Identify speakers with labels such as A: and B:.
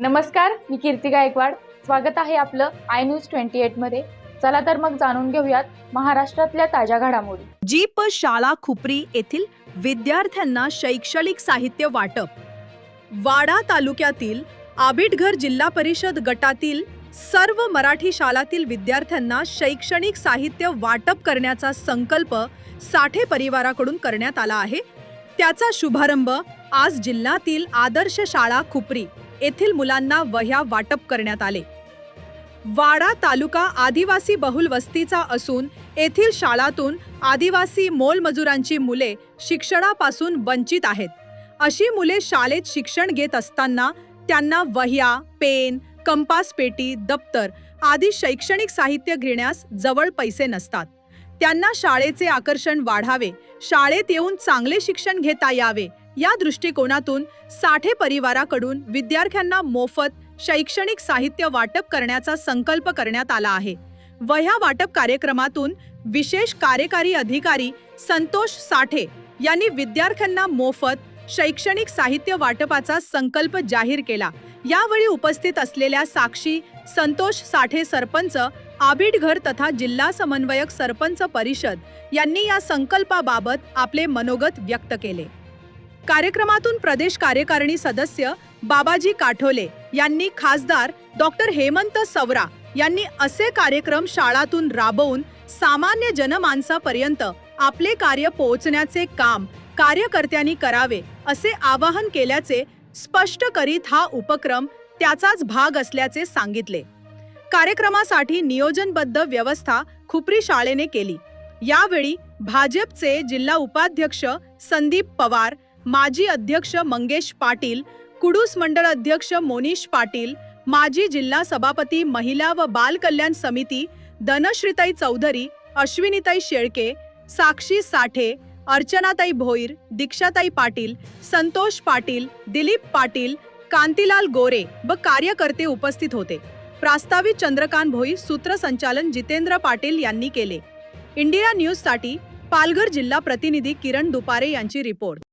A: नमस्कार मी कीर्ती गायकवाड स्वागत आहे आपलं आय न्यूज ट्वेंटी एट मध्ये चला तर मग जाणून घेऊयात महाराष्ट्रातल्या ताज्या घडामोडी
B: जीप शाळा खुपरी येथील विद्यार्थ्यांना शैक्षणिक साहित्य वाटप वाडा तालुक्यातील आबिटघर जिल्हा परिषद गटातील सर्व मराठी शाळातील विद्यार्थ्यांना शैक्षणिक साहित्य वाटप करण्याचा संकल्प साठे परिवाराकडून करण्यात आला आहे त्याचा शुभारंभ आज जिल्ह्यातील आदर्श शाळा खुपरी येथील मुलांना वह्या वाटप करण्यात आले वाडा तालुका आदिवासी बहुल वस्तीचा असून येथील शाळातून आदिवासी मोलमजुरांची मुले शिक्षणापासून वंचित आहेत अशी मुले शाळेत शिक्षण घेत असताना त्यांना वह्या पेन कंपास पेटी दप्तर आदी शैक्षणिक साहित्य घेण्यास जवळ पैसे नसतात त्यांना शाळेचे आकर्षण वाढावे शाळेत येऊन चांगले शिक्षण घेता यावे या दृष्टिकोनातून साठे परिवाराकडून विद्यार्थ्यांना मोफत शैक्षणिक साहित्य वाटप करण्याचा संकल्प करण्यात आला आहे वह्या वाटप कार्यक्रमातून विशेष कार्यकारी अधिकारी संतोष साठे यांनी विद्यार्थ्यांना मोफत शैक्षणिक साहित्य वाटपाचा संकल्प जाहीर केला यावेळी उपस्थित असलेल्या साक्षी संतोष साठे सरपंच आबिडघर तथा जिल्हा समन्वयक सरपंच परिषद यांनी या संकल्पाबाबत आपले मनोगत व्यक्त केले कार्यक्रमातून प्रदेश कार्यकारिणी सदस्य बाबाजी काठोले यांनी खासदार डॉक्टर हेमंत सवरा यांनी असे कार्यक्रम शाळातून राबवून सामान्य जनमानसापर्यंत आपले कार्य पोहोचण्याचे काम कार्यकर्त्यांनी करावे असे आवाहन केल्याचे स्पष्ट करीत हा उपक्रम त्याचाच भाग असल्याचे सांगितले कार्यक्रमासाठी नियोजनबद्ध व्यवस्था खुपरी शाळेने केली यावेळी भाजपचे जिल्हा उपाध्यक्ष संदीप पवार माजी अध्यक्ष मंगेश पाटील कुडूस मंडळ अध्यक्ष मोनीश पाटील माजी जिल्हा सभापती महिला व बाल कल्याण समिती धनश्रीताई चौधरी अश्विनीताई शेळके साक्षी साठे अर्चनाताई भोईर दीक्षाताई पाटील संतोष पाटील दिलीप पाटील कांतीलाल गोरे व कार्यकर्ते उपस्थित होते प्रास्तावित चंद्रकांत भोई सूत्रसंचालन जितेंद्र पाटील यांनी केले इंडिया न्यूजसाठी पालघर जिल्हा प्रतिनिधी किरण दुपारे यांची रिपोर्ट